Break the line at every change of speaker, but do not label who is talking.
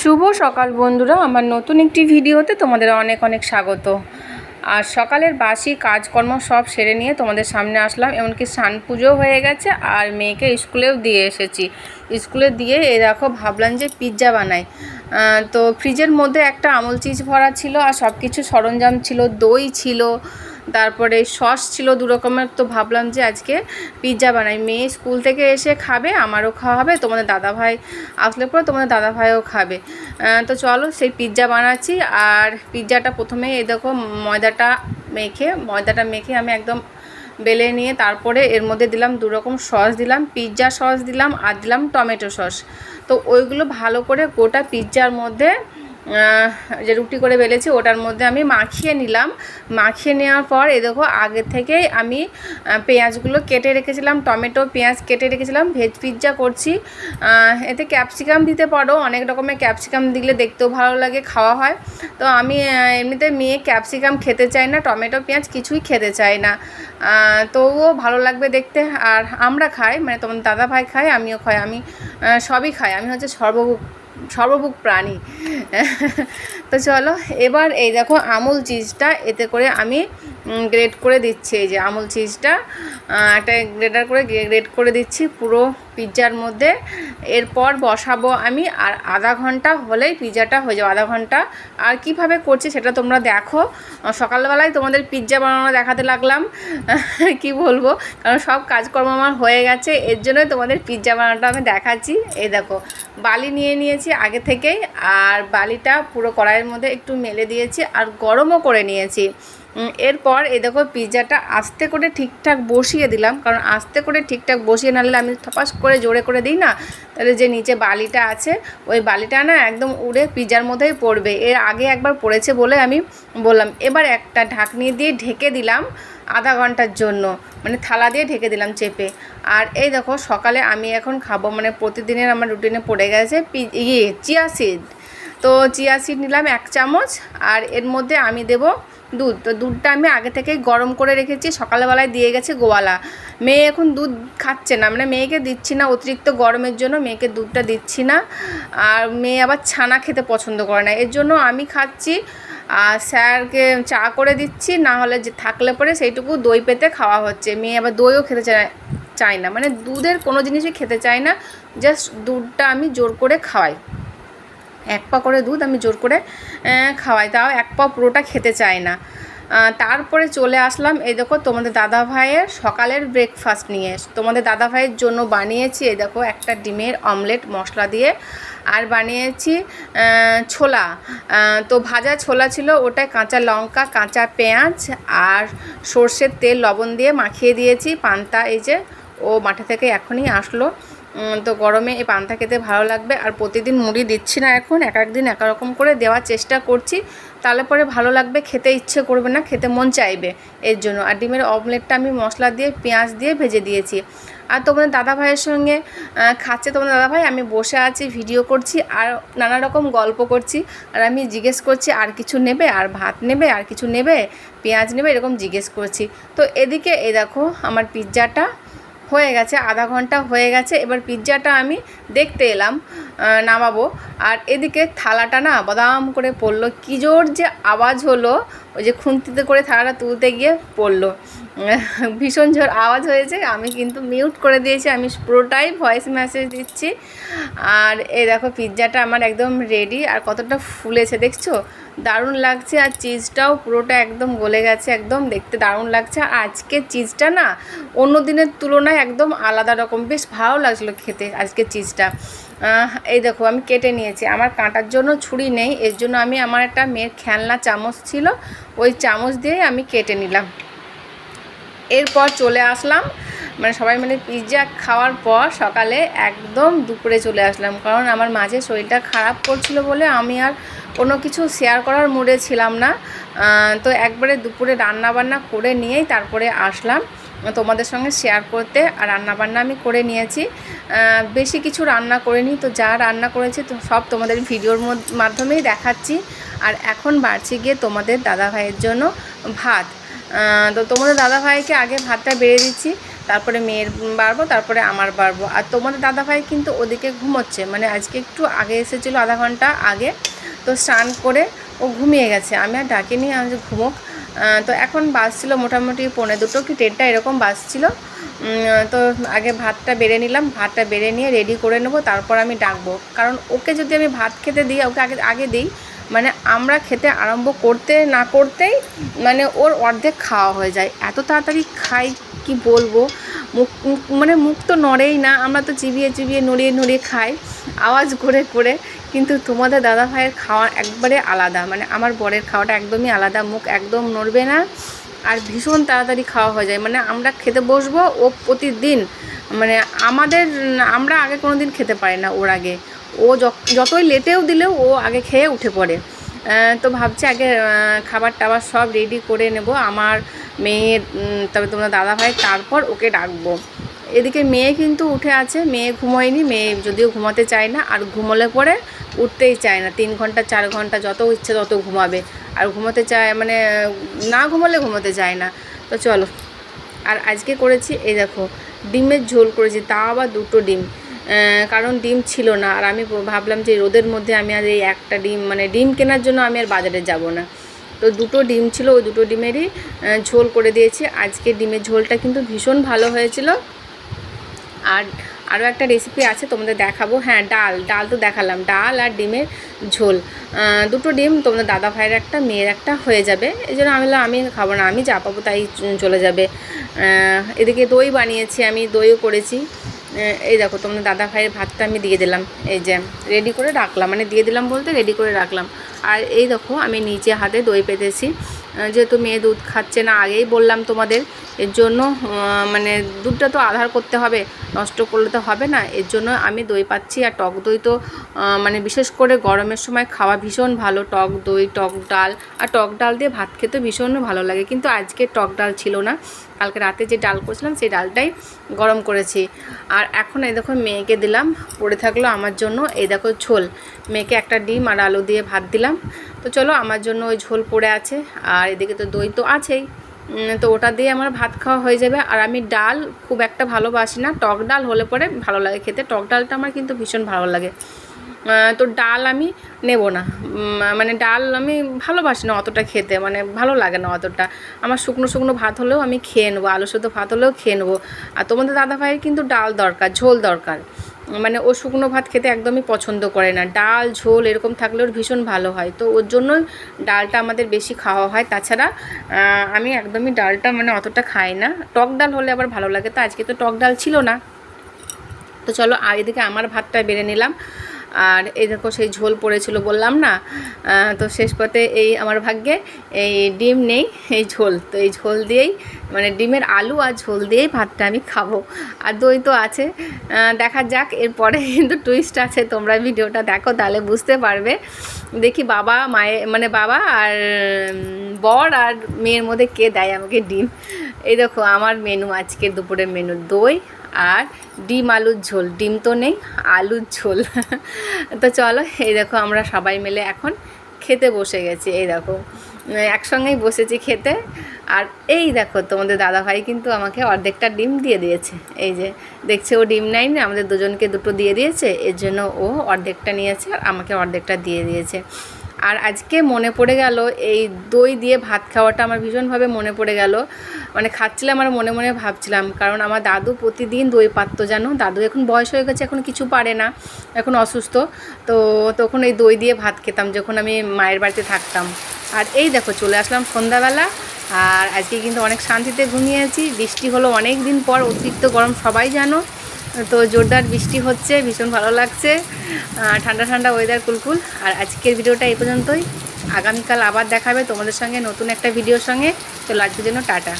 শুভ সকাল বন্ধুরা, আমার নতুন একটি ভিডিওতে তোমাদের অনেক অনেক স্বাগত। আর সকালের বাসি কাজকর্ম সব সেরে নিয়ে তোমাদের সামনে আসলাম, এমনকি স্নান পুজো হয়ে গেছে আর মেয়েকে স্কুলেও দিয়ে এসেছি। স্কুলে দিয়ে এই দেখো ভাবলাম যে পিৎজা বানাই। তো ফ্রিজের মধ্যে একটা আমল চিজ ভরা ছিল আর সব কিছু সরঞ্জাম ছিল, দই ছিল তারপরে সস ছিল দু রকমের, তো ভাবলাম যে আজকে পিৎজা বানাই। মেয়ে স্কুল থেকে এসে খাবে, আমারও খাওয়া হবে, তোমাদের দাদাভাই আসলে পরে তোমাদের দাদাভাইও খাবে। তো চলো সেই পিৎজা বানাচ্ছি, আর পিৎজাটা প্রথমে এই দেখো ময়দাটা মেখে ময়দাটা মেখে আমি একদম বেলে নিয়ে তারপরে এর মধ্যে দিলাম দু রকম সস দিলাম পিৎজা সস দিলাম, আর দিলাম টমেটো সস। তো ওইগুলো ভালো করে গোটা পিৎজার মধ্যে যে রুটি করে বেলেছি, ওটার মধ্যে আমি মাখিয়ে নিলাম। মাখিয়ে নেওয়ার পর এ দেখো, আগে থেকেই আমি পেঁয়াজগুলো কেটে রেখেছিলাম, টমেটো, পেঁয়াজ কেটে রেখেছিলাম, ভেজ পিৎজা করছি। এতে ক্যাপসিকাম দিতে পারো, অনেক রকমের ক্যাপসিকাম দিলে দেখতেও ভালো লাগে, খাওয়া হয়। তো আমি এমনিতে মেয়ে ক্যাপসিকাম খেতে চাই না, টমেটো, পেঁয়াজ কিছুই খেতে চাই না। তবুও ভালো লাগবে দেখতে। আর আমরা খাই মানে তোমার দাদা ভাই খাই আমিও খাই, আমি সবই খাই। আমি হচ্ছে সর্বভুক সর্বভুক প্রাণী। তো চলো, এবার এই দেখো আমুল চিজটা এতে করে আমি গ্রেড করে দিচ্ছি। এই যে আমুল চিজটা একটা গ্রেটার করে গ্রেড করে দিচ্ছি পুরো পিৎজার মধ্যে। এরপর বসাবো আমি, আর আধা ঘণ্টা হলেই পিৎজাটা হয়ে যাবে, আধা ঘণ্টা। আর কীভাবে করছি সেটা তোমরা দেখো। সকালবেলায় তোমাদের পিৎজা বানানো দেখাতে লাগলাম। কি বলব? কারণ সব কাজকর্ম আমার হয়ে গেছে, এর জন্যই তোমাদের পিৎজা বানানোটা আমি দেখাচ্ছি। এই দেখো, বালি নিয়ে নিয়েছি আগে থেকেই, আর বালিটা পুরো কড়াইয়ের মধ্যে একটু মেলে দিয়েছি আর গরমও করে নিয়েছি। এরপর এই দেখো পিৎজাটা আস্তে করে ঠিকঠাক বসিয়ে দিলাম, কারণ আস্তে করে ঠিকঠাক বসিয়ে নাহলে আমি থপাস করে জোরে করে দিই না? তাহলে যে নিচে বালিটা আছে, ওই বালিটা না একদম উড়ে পিৎজার মধ্যেই পড়বে। এর আগে একবার পড়েছে বলে আমি বললাম। এবার একটা ঢাকনি দিয়ে ঢেকে দিলাম আধা ঘণ্টার জন্য। মানে থালা দিয়ে ঢেকে দিলাম চেপে। আর এই দেখো সকালে আমি এখন খাব মানে প্রতিদিনের আমার রুটিনে পড়ে গেছে ইয়ে চিয়া সিড। তো চিয়া সিড নিলাম এক চামচ আর এর মধ্যে আমি দেব দুধ। তো দুধটা আমি আগে থেকেই গরম করে রেখেছি, সকালবেলায় দিয়ে গেছে গোয়ালা। মেয়ে এখন দুধ খাচ্ছে না মানে মেয়েকে দিচ্ছি না, অতিরিক্ত গরমের জন্য মেয়েকে দুধটা দিচ্ছি না। আর মেয়ে আবার ছানা খেতে পছন্দ করে না। এর জন্য আমি খাচ্ছি, আর স্যারকে চা করে দিচ্ছি, না হলে যে থাকলে পরে সেইটুকু দই পেতে খাওয়া হচ্ছে। মেয়ে আবার দইও খেতে চায় চায় না। মানে দুধের কোনো জিনিসই খেতে চায় না, জাস্ট দুধটা আমি জোর করে খাওয়াই। এক পা করে দুধ আমি জোর করে খাওয়াই। তাও এক পা পুরোটা খেতে চায় না। তারপরে চলে আসলাম, এই দেখো তোমাদের দাদা ভাইয়ের সকালের ব্রেকফাস্ট নিয়ে। তোমাদের দাদা ভাইয়ের জন্য বানিয়েছি, এই দেখো একটা ডিমের অমলেট মশলা দিয়ে। আর বানিয়েছি ছোলা। তো ভাজা ছোলা ছিল, ওটায় কাঁচা লঙ্কা, কাঁচা পেঁয়াজ আর সর্ষের তেল, লবণ দিয়ে মাখিয়ে দিয়েছি। পান্তা এই যে, ও মাঠে থেকে এখনই আসলো। তো গরমে এই পান্তা খেতে ভালো লাগবে। আর প্রতিদিন মুড়ি দিচ্ছি না এখন, এক একদিন এক রকম করে দেওয়ার চেষ্টা করছি। তাহলে পরে ভালো লাগবে, খেতে ইচ্ছে করবে না, খেতে মন চাইবে এর জন্য। আর ডিমের অমলেটটা আমি মশলা দিয়ে, পেঁয়াজ দিয়ে ভেজে দিয়েছি। আর তোমাদের দাদা ভাইয়ের সঙ্গে খাচ্ছে তোমাদের দাদা ভাই আমি বসে আছি, ভিডিও করছি, আর নানা রকম গল্প করছি। আর আমি জিজ্ঞেস করছি, আর কিছু নেবে? আর ভাত নেবে? আর কিছু নেবে? পেঁয়াজ নেবে? এরকম জিজ্ঞেস করছি। তো এদিকে এই দেখো, আমার পিৎজাটা হয়ে গেছে, আধা ঘণ্টা হয়ে গেছে, এবার পিৎজাটা আমি দেখতে এলাম নামাবো। আর এদিকে থালাটা না বাদাম করে পড়ল, কী জোর যে আওয়াজ হলো, ওই যে খুন্তিতে করে থালাটা তুলতে গিয়ে পড়ল। ভীষণ জোর আওয়াজ হয়েছে, আমি কিন্তু মিউট করে দিয়েছি, আমি পুরোটাই ভয়েস মেসেজ দিচ্ছি। আর এই দেখো, পিৎজাটা আমার একদম রেডি আর কতটা ফুলেছে, দেখছ? দারুণ লাগছে আর চিজটাও পুরোটা একদম গলে গেছে, একদম দেখতে দারুণ লাগছে। আর আজকে চিজটা না অন্য দিনের তুলনায় একদম আলাদা রকম, বেশ ভালো লাগছিল খেতে আজকে চিজটা এই দেখো আমি কেটে নিয়েছি, আমার কাঁটার জন্য ছুরি নেই, এর জন্য আমি আমার একটা মেয়ের খেলনা চামচ ছিল, ওই চামচ দিয়ে আমি কেটে নিলাম। এরপর চলে আসলাম মানে সবাই মিলে পিৎজা খাওয়ার পর সকালে একদম দুপুরে চলে আসলাম, কারণ আমার মাঝে শরীরটা খারাপ করছিল বলে আমি আর কোনো কিছু শেয়ার করার মুডে ছিলাম না। তো একবারে দুপুরে রান্না বান্না করে নিয়েই তারপরে আসলাম। তোমাদের সঙ্গে শেয়ার করতে আর রান্না বান্না আমি করে নিয়েছি। বেশি কিছু রান্না করিনি, তো যা রান্না করেছি তো সব তোমাদের ভিডিওর মধ্য- মাধ্যমেই দেখাচ্ছি। আর এখন বাড়ছি গিয়ে তোমাদের দাদা ভাইয়ের জন্য ভাত। তো তোমাদের দাদা ভাইকে আগে ভাতটা বেড়ে দিচ্ছি, তারপরে মেয়ের বাড়বো, তারপরে আমার বাড়বো। আর তোমাদের দাদাভাই কিন্তু ওদিকে ঘুমোচ্ছে মানে আজকে একটু আগে এসেছিল আধা ঘণ্টা আগে। তো স্নান করে ও ঘুমিয়ে গেছে। আমি আর ডাকিনি, আমি যে ঘুমোক। তো এখন বাজছিল মোটামুটি পৌনে দুটো কি দেড়টা এরকম বাজছিল তো আগে ভাতটা বেড়ে নিলাম, ভাতটা বেড়ে নিয়ে রেডি করে নেব, তারপর আমি ডাকবো। কারণ ওকে যদি আমি ভাত খেতে দিই, ওকে আগে আগে দিই মানে আমরা খেতে আরম্ভ করতে না করতেই মানে ওর অর্ধেক খাওয়া হয়ে যায়। এত তাড়াতাড়ি খাই, কি বলব? মুখ- মানে মুখ তো নড়েই না, আমরা তো চিবিয়ে চিবিয়ে, নড়িয়ে নড়িয়ে খাই। আওয়াজ করে করে কিন্তু তোমাদের দাদা ভাইয়ের খাওয়া একবারে আলাদা। মানে আমার বরের খাওয়াটা একদমই আলাদা, মুখ একদম নড়বে না আর ভীষণ তাড়াতাড়ি খাওয়া হয়ে যায়। মানে আমরা খেতে বসবো, ও প্রতিদিন মানে আমাদের, আমরা আগে কোনো দিন খেতে পারি না ওর আগে। ও যতই লেটেও দিলেও ও আগে খেয়ে উঠে পড়ে। তো ভাবছি আগে খাবার টাবার সব রেডি করে নেব। আমার মেয়ের তবে তোমরা দাদা ভাই তারপর ওকে ডাকবো। এদিকে মেয়ে কিন্তু উঠে আছে, মেয়ে ঘুমোয়নি, মেয়ে যদিও ঘুমাতে চায় না, আর ঘুমোলে পরে উঠতেই চায় না। তিন ঘণ্টা, চার ঘণ্টা যত ইচ্ছে তত ঘুমাবে। আর ঘুমোতে চায় মানে না ঘুমোলে ঘুমোতে চায় না। তো চলো, আর আজকে করেছি, এই দেখো, ডিমের ঝোল করেছি, তা আবার দুটো ডিম। কারণ ডিম ছিল না, আর আমি ভাবলাম যে রোদের মধ্যে আমি আর এই একটা ডিম মানে ডিম কেনার জন্য আমি আর বাজারে যাব না। তো দুটো ডিম ছিল, ওই দুটো ডিমেরই ঝোল করে দিয়েছি। আজকে ডিমের ঝোলটা কিন্তু ভীষণ ভালো হয়েছিল। আর আরও একটা রেসিপি আছে, তোমাদের দেখাবো। হ্যাঁ ডাল। ডাল তো দেখালাম। ডাল আর ডিমের ঝোল। দুটো ডিম, তোমাদের দাদা ভাইয়ের একটা, মেয়ের একটা হয়ে যাবে। এই জন্য আমি আমি খাব না, আমি যা পাবো তাই চলে যাবে। এদিকে দই বানিয়েছি, আমি দইও করেছি। এই দেখো, তোমাদের দাদা ভাইয়ের ভাতটা আমি দিয়ে দিলাম। এই যে রেডি করে রাখলাম। মানে দিয়ে দিলাম বলতে রেডি করে রাখলাম। আর এই দেখো, আমি নিচে হাতে দই পেতেছি। যেহেতু মেয়ে দুধ খাচ্ছে না, আগেই বললাম তোমাদের, এর জন্য মানে দুধটা তো আধার করতে হবে, নষ্ট করলে তো হবে না, এর জন্য আমি দই পাচ্ছি, আর টক দই তো মানে বিশেষ করে গরমের সময় খাওয়া ভীষণ ভালো, টক দই, টক ডাল, আর টক ডাল দিয়ে ভাত খেতে ভীষণ ভালো লাগে, কিন্তু আজকে টক ডাল ছিল না, কালকে রাতে যে ডাল করেছিলাম, সেই ডালটাই গরম করেছি, আর এখন এই দেখো মেয়েকে দিলাম, পড়ে থাকল আমার জন্য, এই দেখো ঝোল, মেয়েকে একটা ডিম আর আলু দিয়ে ভাত দিলাম তো চলো আমার জন্য ওই ঝোল পড়ে আছে, আর এদিকে তো দই তো আছেই। তো ওটা দিয়ে আমার ভাত খাওয়া হয়ে যাবে। আর আমি ডাল খুব একটা ভালোবাসি না, টক ডাল হলে পরে ভালো লাগে খেতে। টক ডালটা আমার কিন্তু ভীষণ ভালো লাগে। তো ডাল আমি নেব না। মানে ডাল আমি ভালোবাসি না অতটা খেতে মানে ভালো লাগে না অতটা। আমার শুকনো শুকনো ভাত হলেও আমি খেয়ে নেব, আলু শুদ্ধ ভাত হলেও খেয়ে নেব। আর তোমাদের দাদা ভাইয়ের কিন্তু ডাল দরকার, ঝোল দরকার। মানে ও শুকনো ভাত খেতে একদমই পছন্দ করে না। ডাল, ঝোল এরকম থাকলে ওর ভীষণ ভালো হয়। তো ওর জন্যই ডালটা আমাদের বেশি খাওয়া হয়। তাছাড়া আমি একদমই ডালটা মানে অতটা খাই না। টক ডাল হলে আবার ভালো লাগে। তো আজকে তো টক ডাল ছিল না। তো চলো এদিকে আমার ভাতটা বেড়ে নিলাম। আর এই দেখো সেই ঝোল পড়েছিল বললাম না তো শেষ পথে এই আমার ভাগ্যে এই ডিম নেই, এই ঝোল। তো এই ঝোল দিয়েই মানে ডিমের আলু আর ঝোল দিয়েই ভাতটা আমি খাব। আর দই তো আছে দেখা যাক, এরপরে কিন্তু টুইস্ট আছে, তোমরা ভিডিওটা দেখো, তাহলে বুঝতে পারবে। দেখি বাবা মায়ের মানে বাবা আর বর আর মেয়ের মধ্যে কে দেয় আমাকে ডিম। এই দেখো আমার মেনু আজকের দুপুরের মেনু দই আর ডিম আলুর ঝোল। ডিম তো নেই, আলুর ঝোল। তো চলো, এই দেখো আমরা সবাই মিলে এখন খেতে বসে গেছি, এই দেখো। একসঙ্গেই বসেছি খেতে। আর এই দেখো, তোমাদের দাদা ভাই কিন্তু আমাকে অর্ধেকটা ডিম দিয়ে দিয়েছে। এই যে, দেখছে ও ডিম নেয় না, আমাদের দুজনকে দুটো দিয়ে দিয়েছে, এর জন্য ও অর্ধেকটা নিয়েছে আর আমাকে অর্ধেকটা দিয়ে দিয়েছে। আর আজকে মনে পড়ে গেল, এই দই দিয়ে ভাত খাওয়াটা আমার ভীষণভাবে মনে পড়ে গেল। মানে খাচ্ছিলাম আর মনে মনে ভাবছিলাম, কারণ আমার দাদু প্রতিদিন দই পাত্ত, জানো? দাদু এখন বয়স হয়ে গেছে, এখন কিছু পারে না, এখন অসুস্থ। তো তখন এই দই দিয়ে ভাত খেতাম যখন আমি মায়ের বাড়িতে থাকতাম। আর এই দেখো, চলে আসলাম সন্ধ্যাবেলা, আর আজকে কিন্তু অনেক শান্তিতে ঘুমিয়েছি। বৃষ্টি হলো অনেক দিন পর, অতিরিক্ত গরম সবাই জানো। তো জোরদার বৃষ্টি হচ্ছে, ভীষণ ভালো লাগছে। ঠান্ডা ঠান্ডা ওয়েদার কুলকুল আর আজকের ভিডিওটা এই পর্যন্তই। আগামীকাল আবার দেখাবে তোমাদের সঙ্গে নতুন একটা ভিডিওর সঙ্গে। তো লাজপুর জন্য টাটা।